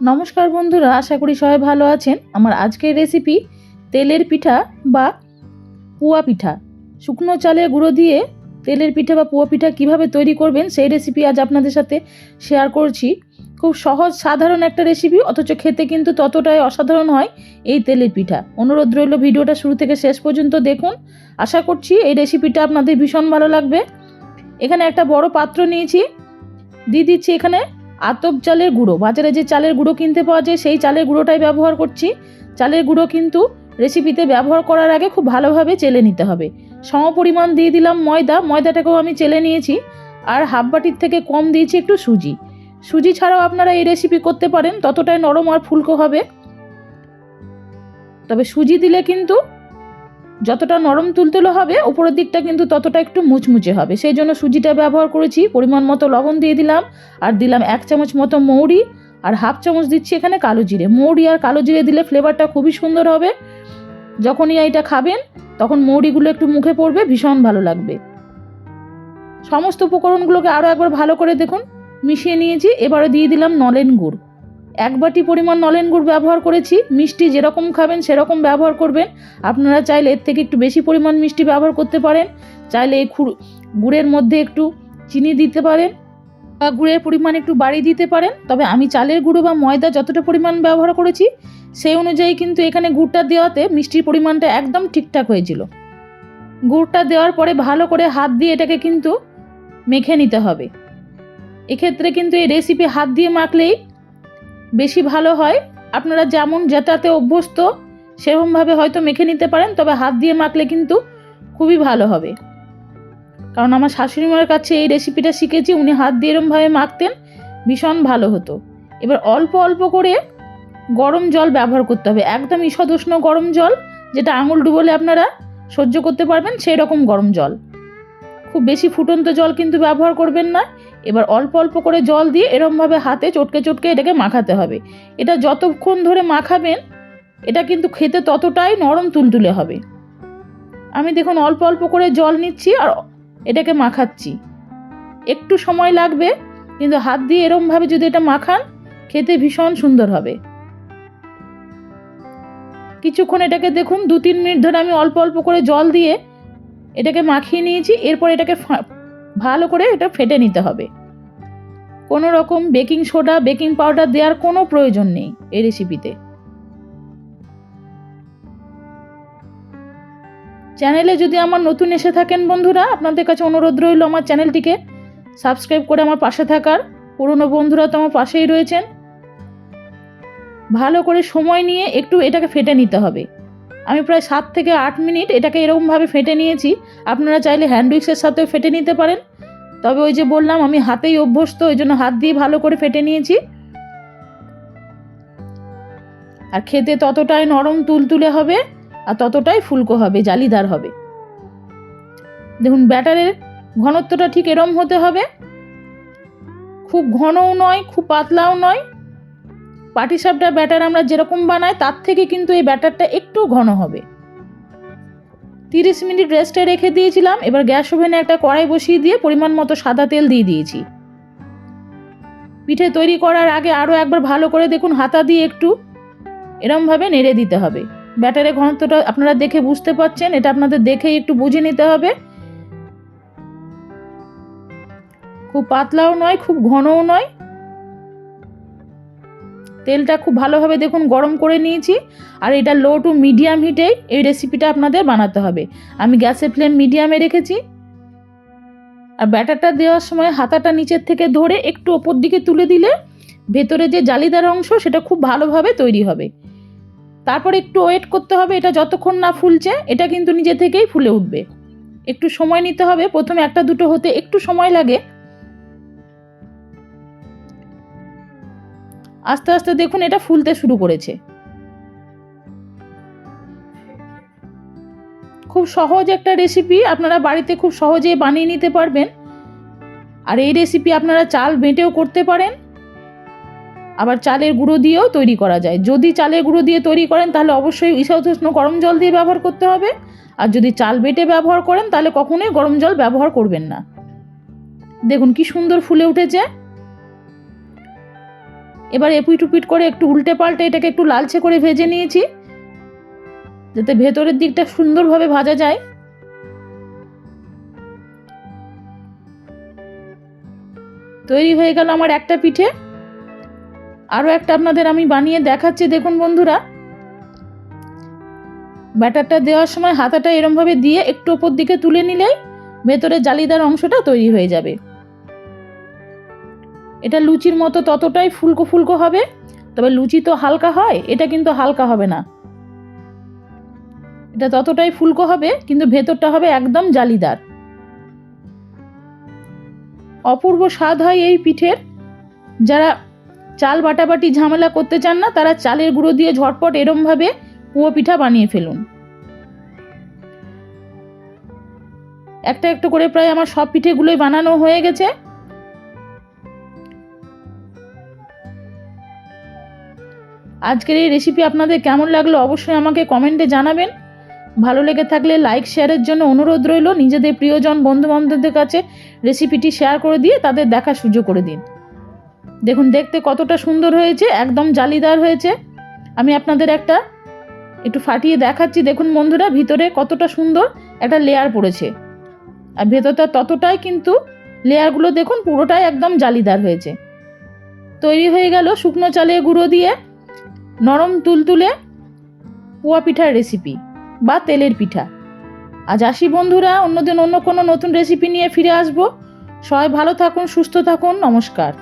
নমস্কার বন্ধুরা, আশা করি সবাই ভালো আছেন। আমার আজকের রেসিপি তেলের পিঠা বা পুয়া পিঠা। শুকনো চালের গুঁড়ো দিয়ে তেলের পিঠা বা পুয়া পিঠা কীভাবে তৈরি করবেন সেই রেসিপি আজ আপনাদের সাথে শেয়ার করছি। খুব সহজ, সাধারণ একটা রেসিপি অথচ খেতে কিন্তু ততটাই অসাধারণ হয় এই তেলের পিঠা। অনুরোধ রইল ভিডিওটা শুরু থেকে শেষ পর্যন্ত দেখুন। আশা করছি এই রেসিপিটা আপনাদের ভীষণ ভালো লাগবে। এখানে একটা বড় পাত্র নিয়েছি। দিয়ে দিচ্ছি এখানে আতপ চালের গুঁড়ো। বাজারে যে চালের গুঁড়ো কিনতে পাওয়া যায়, সেই চালের গুঁড়োটাই ব্যবহার করছি। চালের গুঁড়ো কিন্তু রেসিপিতে ব্যবহার করার আগে খুব ভালোভাবে চেলে নিতে হবে। সম পরিমাণ দিয়ে দিলাম ময়দা। ময়দাটাকেও আমি চেলে নিয়েছি। আর হাফ বাটির থেকে কম দিয়েছি একটু সুজি। সুজি ছাড়াও আপনারা এই রেসিপি করতে পারেন। ততটাই নরম আর ফুলকো হবে। তবে সুজি দিলে কিন্তু যতটা নরম তুলতুলে হবে, উপরের দিকটা কিন্তু ততটা একটু মুচমুচে হবে। সেই জন্য সুজিটা ব্যবহার করেছি, পরিমাণ মতো লবণ দিয়ে দিলাম, আর দিলাম এক চামচ মতো মৌরি, আর হাফ চামচ দিচ্ছি এখানে কালো জিরে। মৌরি আর কালো জিরে দিলে ফ্লেভারটা খুবই সুন্দর হবে। যখনই এইটা খাবেন, তখন মৌরিগুলো একটু মুখে পড়বে, ভীষণ ভালো লাগবে। সমস্ত উপকরণগুলোকে আরও একবার ভালো করে দেখুন। মিশিয়ে নিয়েছি, এবারে দিয়ে দিলাম নলেন গুড়। এক বাটি পরিমাণ নলেন গুড় ব্যবহার করেছি, মিষ্টি যেরকম খাবেন সেরকম ব্যবহার করবেন। আপনারা চাইলে এর থেকে একটু বেশি পরিমাণ মিষ্টি ব্যবহার করতে পারেন। চাইলে এই গুড়ের মধ্যে একটু চিনি দিতে পারেন বা গুড়ের পরিমাণ একটু বাড়িয়ে দিতে পারেন। তবে আমি চালের গুঁড়ো বা ময়দা যতটা পরিমাণ ব্যবহার করেছি, সেই অনুযায়ী কিন্তু এখানে গুড়টা দেওয়াতে মিষ্টির পরিমাণটা একদম ঠিকঠাক হয়েছিল। গুড়টা দেওয়ার পরে ভালো করে হাত দিয়ে এটাকে কিন্তু মেখে নিতে হবে। এক্ষেত্রে কিন্তু এই রেসিপি হাত দিয়ে মাখলেই বেশি ভালো হয়। আপনারা যেমন যেটাতে অভ্যস্ত, সেরকমভাবে হয়তো মেখে নিতে পারেন, তবে হাত দিয়ে মাখলে কিন্তু খুবই ভালো হবে। কারণ আমার শাশুড়ি মায়ের কাছে এই রেসিপিটা শিখেছি, উনি হাত দিয়ে এরমভাবে মাখতেন, ভীষণ ভালো হতো। এবার অল্প অল্প করে গরম জল ব্যবহার করতে হবে। একদম ঈষদুষ্ণ গরম জল, যেটা আঙুল ডুবলে আপনারা সহ্য করতে পারবেন সেই রকম গরম জল। খুব বেশি ফুটন্ত জল কিন্তু ব্যবহার করবেন না। এবার অল্প অল্প করে জল দিয়ে এরমভাবে হাতে চটকে চটকে এটাকে মাখাতে হবে। এটা যতক্ষণ ধরে মাখাবেন, এটা কিন্তু খেতে ততটাই নরম তুলতুলে হবে। আমি দেখুন অল্প অল্প করে জল নিচ্ছি আর এটাকে মাখাচ্ছি। একটু সময় লাগবে, কিন্তু হাত দিয়ে এরমভাবে যদি এটা মাখান, খেতে ভীষণ সুন্দর হবে। কিছুক্ষণ এটাকে দেখুন দু তিন মিনিট ধরে আমি অল্প অল্প করে জল দিয়ে এটাকে মাখিয়ে নিয়েছি, এরপর এটাকে ভালো করে এটা ফেটে নিতে হবে। কোনো রকম বেকিং সোডা, বেকিং পাউডার দেওয়ার কোনো প্রয়োজন নেই এই রেসিপিতে চ্যানেলে যদি আমার নতুন এসে থাকেন বন্ধুরা, আপনাদের কাছে অনুরোধ রইল আমার চ্যানেলটিকে সাবস্ক্রাইব করে আমার পাশে থাকার। পুরনো বন্ধুরা তো আমার পাশেই রয়েছেন। ভালো করে সময় নিয়ে একটু এটাকে ফেটে নিতে হবে। আমি প্রায় সাত থেকে আট মিনিট এটাকে এরকমভাবে ফেটে নিয়েছি। আপনারা চাইলে হ্যান্ড উইক্সের সাথেও ফেটে নিতে পারেন। তবে ওই যে বললাম, আমি হাতেই অভ্যস্ত, ওই জন্য হাত দিয়ে ভালো করে ফেটে নিয়েছি। আর খেতে ততটাই নরম তুলতুলে হবে, আর ততটাই ফুলকো হবে, জালিদার হবে। দেখুন, ব্যাটারের ঘনত্বটা ঠিক এরম হতে হবে। খুব ঘনও নয়, খুব পাতলাও নয়। পাটিসাপটা ব্যাটার আমরা যেরকম বানাই, তার থেকে কিন্তু এই ব্যাটারটা একটু ঘন হবে। তিরিশ মিনিট রেস্টে রেখে দিয়েছিলাম, এবার গ্যাস ওভেনে একটা কড়াই বসিয়ে দিয়ে পরিমাণ মতো সাদা তেল দিয়ে দিয়েছি। পিঠে তৈরি করার আগে আরও একবার ভালো করে দেখুন, হাতা দিয়ে একটু এরমভাবে নেড়ে দিতে হবে। ব্যাটারের ঘনত্বটা আপনারা দেখে বুঝতে পারছেন, এটা আপনাদের দেখেই একটু বুঝে নিতে হবে। খুব পাতলাও নয়, খুব ঘনও নয়। তেলটা খুব ভালোভাবে দেখুন গরম করে নিয়েছি। আর এটা লো টু মিডিয়াম হিটেই এই রেসিপিটা আপনাদের বানাতে হবে। আমি গ্যাসের ফ্লেম মিডিয়ামে রেখেছি। আর ব্যাটারটা দেওয়ার সময় হাতাটা নিচের থেকে ধরে একটু ওপর দিকে তুলে দিলে ভেতরে যে জালিদার অংশ সেটা খুব ভালোভাবে তৈরি হবে। তারপর একটু ওয়েট করতে হবে, এটা যতক্ষণ না ফুলছে, এটা কিন্তু নিজে থেকেই ফুলে উঠবে। একটু সময় নিতে হবে, প্রথমে একটা দুটো হতে একটু সময় লাগে। আস্তে আস্তে দেখুন এটা ফুলতে শুরু করেছে। খুব সহজ একটা রেসিপি আপনারা বাড়িতে খুব সহজেই বানিয়ে নিতে পারবেন। আর এই রেসিপি আপনারা চাল বেটেও করতে পারেন। আবার চালের গুঁড়ো দিয়েও তৈরি করা যায়। যদি চালের গুঁড়ো দিয়ে তৈরি করেন, তাহলে অবশ্যই ঈষদুষ্ণ গরম জল দিয়ে ব্যবহার করতে হবে। আর যদি চাল বেটে ব্যবহার করেন, তাহলে কখনোই গরম জল ব্যবহার করবেন না। দেখুন কি সুন্দর ফুলে উঠেছে। এবার এপুইট উপিট করে একটু উল্টে পাল্টে এটাকে একটু লালচে করে ভেজে নিয়েছি, যাতে ভেতরের দিকটা সুন্দরভাবে ভাজা যায়। তৈরি হয়ে গেল আমার একটা পিঠে। আরও একটা আপনাদের আমি বানিয়ে দেখাচ্ছি, দেখুন বন্ধুরা। ব্যাটারটা দেওয়ার সময় হাতাটা এরমভাবে দিয়ে একটু ওপর দিকে তুলে নিলেই ভেতরে জালিদার অংশটা তৈরি হয়ে যাবে। এটা লুচির মতো ততটাই ফুলকো ফুলকো হবে, তবে লুচি তো হালকা হয়, এটা কিন্তু হালকা হবে না। এটা ততটাই ফুলকো হবে, কিন্তু ভেতরটা হবে একদম জালিদার। অপূর্ব স্বাদ হয় এই পিঠের। যারা চাল বাটাবাটি ঝামেলা করতে চান না, তারা চালের গুঁড়ো দিয়ে ঝটপট এরমভাবে পুয়ো পিঠা বানিয়ে ফেলুন। একটা একটা করে প্রায় আমার সব পিঠেগুলোই বানানো হয়ে গেছে। আজকের এই রেসিপি আপনাদের কেমন লাগল অবশ্যই আমাকে কমেন্টে জানাবেন। ভালো লেগে থাকলে লাইক শেয়ারের জন্য অনুরোধ রইল। নিজেদের প্রিয়জন বন্ধু বান্ধবদের কাছে রেসিপিটি শেয়ার করে দিয়ে তাদের দেখার সুযোগ করে দিন। দেখুন, দেখতে কতটা সুন্দর হয়েছে, একদম জালিদার হয়েছে। আমি আপনাদের একটা একটু ফাটিয়ে দেখাচ্ছি। দেখুন বন্ধুরা, ভিতরে কতটা সুন্দর একটা লেয়ার পড়েছে। আর ভেতরটা ততটাই কিন্তু লেয়ারগুলো দেখুন পুরোটাই একদম জালিদার হয়েছে। তৈরি হয়ে গেল শুকনো চালের গুঁড়ো দিয়ে। নরম তুলতুলে পোয়া পিঠার রেসিপি বা তেলের পিঠা। আজ আসি বন্ধুরা, অন্যদিন অন্য কোনো নতুন রেসিপি নিয়ে ফিরে আসব। সবাই ভালো থাকুন, সুস্থ থাকুন, নমস্কার।